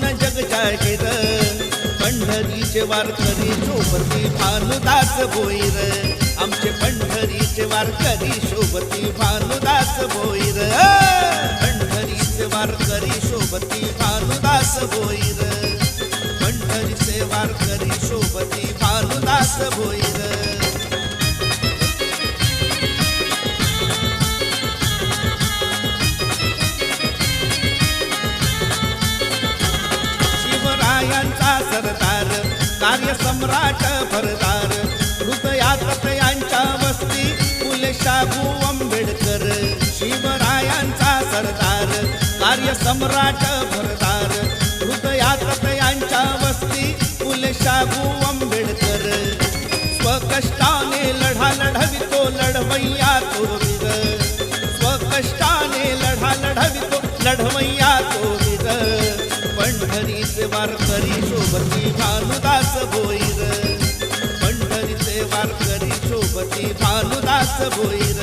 पावन जग जाहीर पंढरीचे वारकरी शोभती भानुदास भोईर आमचे पंढरीचे वारकरी शोभती भानुदास भोईर पंढरीचे वारकरी शोभती भानुदास भोईर पंढरीचे वारकरी शोभती भानुदास भोईर यांचा सरदार. कार्यसम्राट भरदार हृदयात यांच्या वस्ती फुले शाहू आंबेडकर. शिवरायांचा सरदार. कार्यसम्राट भरदार हृदयात यांच्या वस्ती फुले शाहू आंबेडकर. स्वकष्टा शोभती भानुदास भोईर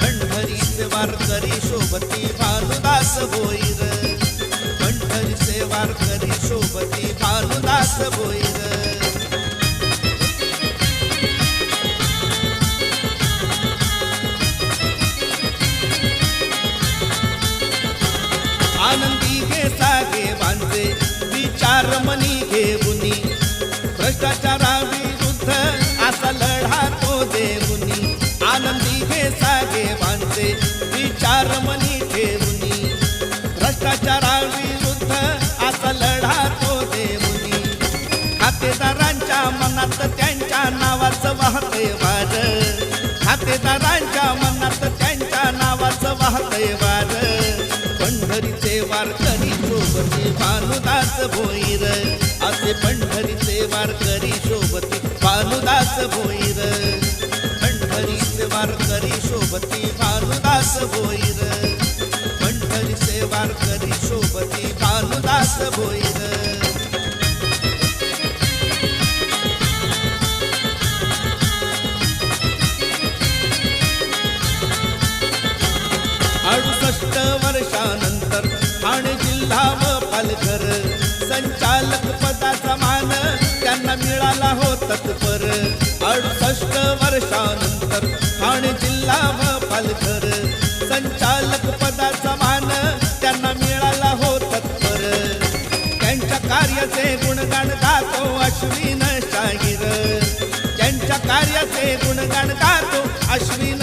पंढरीचे वारकरी शोभती भानुदास भोईर पंढरीचे वारकरी शोभती भानुदास भोईर आनंदी घे सागे बांधे विचार मनी खातेदारांच्या मनात त्यांच्या नावाचं वाहतय वार. पंढरीचे वारकरी शोभती भानुदास भोईर. असे पंढरीचे वारकरी शोभती भानुदास भोईर. पंढरीचे वारकरी शोभती भानुदास भोईर. पंढरीचे वारकरी शोभती भानुदास भोईर. वर्षानंतर ठाणे जिल्हा व पालघर. संचालक पदाचा मान त्यांना मिळाला हो तत्पर. अडुसष्ट वर्षानंतर ठाणे जिल्हा व पालघर. संचालक पदाचा मान त्यांना मिळाला हो तत्पर. त्यांच्या कार्याचे गुणगान गातो अश्विन शाहीर. त्यांच्या कार्याचे गुणगान गातो अश्विन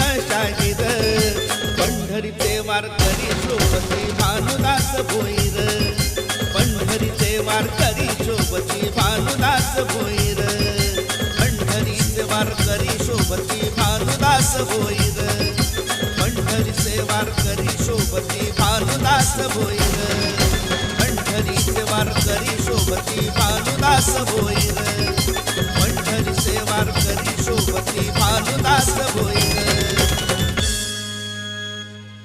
शोभती भानुदास भोईर पंढरीचे वारकरी शोभती भानुदास भोईर पंढरीचे वारकरी सोबती भानुदास भोईर पंढरीचे वारकरी सोबती शोभती भानुदास भोईर